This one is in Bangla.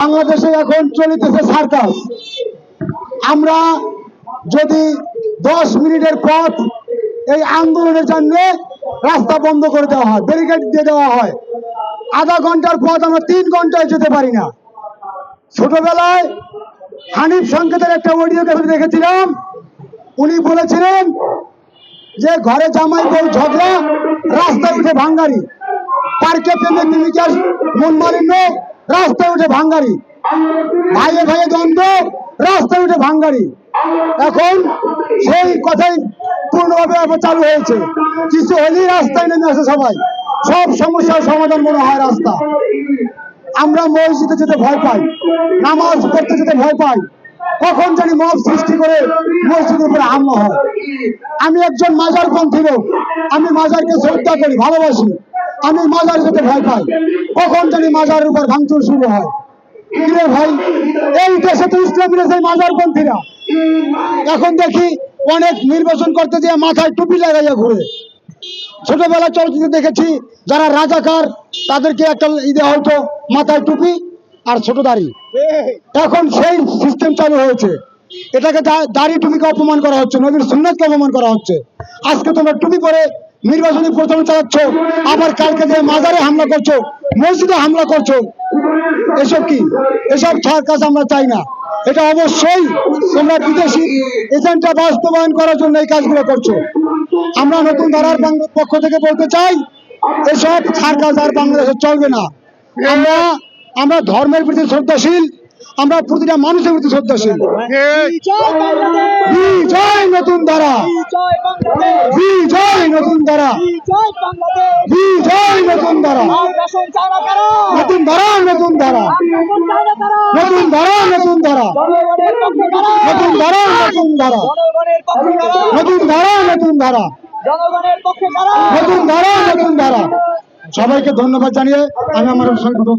বাংলাদেশে এখন চলিতেছে সার্কাস। আমরা যদি দশ মিনিটের পথ এই আন্দোলনের জন্য রাস্তা বন্ধ করে দেওয়া হয় ব্যারিকেড দিয়ে দেওয়া হয়, আধা ঘণ্টার পথ আমরা তিন ঘন্টায় যেতে পারি না। ছোটবেলায় হানিফ সংকেতের একটা অডিও ক্যাসেট দেখেছিলাম, উনি বলেছিলেন যে ঘরে জামাই বউ ঝগড়া, রাস্তায় উঠে ভাঙ্গারি। পার্কে প্রেমে প্রেমিকার মন মালিন্য রাস্তায় উঠে ভাঙ্গারি। ভাইয়ে ভাইয়ে দ্বন্দ্ব, রাস্তায় উঠে ভাঙ্গারি। এখন সেই কথাই পূর্ণভাবে চালু হয়েছে। কিছু হলেই রাস্তায় নেমে আসে সবাই। সব সমস্যার সমাধান মনে হয় রাস্তা। আমরা মসজিদে যেতে ভয় পাই, নামাজ পড়তে যেতে ভয় পাই। কখন জানি মব সৃষ্টি করে মসজিদের উপরে হামলা হয়। আমি একজন মাজার পন্থী লোক। আমি মাজারকে শ্রদ্ধা করি, ভালোবাসি। আমি মাজার যেতে ভয় পাই। কখন জানি মাজারের উপর ভাঙচুর শুরু হয়। ভাই? এই দেশে তো ইসলামীরা সেই মাজার পন্থীরা এখন দেখি অনেক নির্বাচন করতে দিয়ে মাথায় টুপি লাগাইয়া ঘুরে। ছোটবেলা চলচ্চিত্র দেখেছি, যারা রাজাকার, তাদেরকে একটা ঈদে হয়তো মাথায় টুপি আর ছোট দাড়ি। এখন সেই সিস্টেম চালু হয়েছে। এটাকে দাড়ি টুপিকে অপমান করা হচ্ছে, নবীর সুন্নতকে অপমান করা হচ্ছে। আজকে তোমরা টুপি পরে নির্বাচনী প্রচারণা চালাচ্ছ আবার কালকে যে মাজারে হামলা করছ মসজিদে হামলা করছ এসব কি? এসব ছাড় কাজ আমরা চাই না। এটা অবশ্যই তোমরা বিদেশি এজেন্টটা বাস্তবায়ন করার জন্য এই কাজগুলো করছ। আমরা নতুন ধারার বাং- পক্ষ থেকে বলতে চাই এসব ছাড় কাজ আর বাংলাদেশে চলবে না। আমরা আমরা ধর্মের প্রতি শ্রদ্ধাশীল আমরা প্রতিটা মানুষের প্রতি শ্রদ্ধাশীল। বিজয় নতুন ধারা! বিজয় নতুন বিজয় বাংলাদেশ। বিজয় নতুন ধারা আর রেশন চায় না কারা নতুন ধারা নতুন ধারা। আর রেশন চায় না কারা? নতুন ধারা নতুন ধারা। জনগণের পক্ষে কারা? নতুন ধারা নতুন ধারা। জনগণের পক্ষে কারা? নতুন ধারা নতুন ধারা। জনগণের পক্ষে কারা? নতুন ধারা নতুন ধারা। সবাইকে ধন্যবাদ জানিয়ে আমি আমার সংকল্প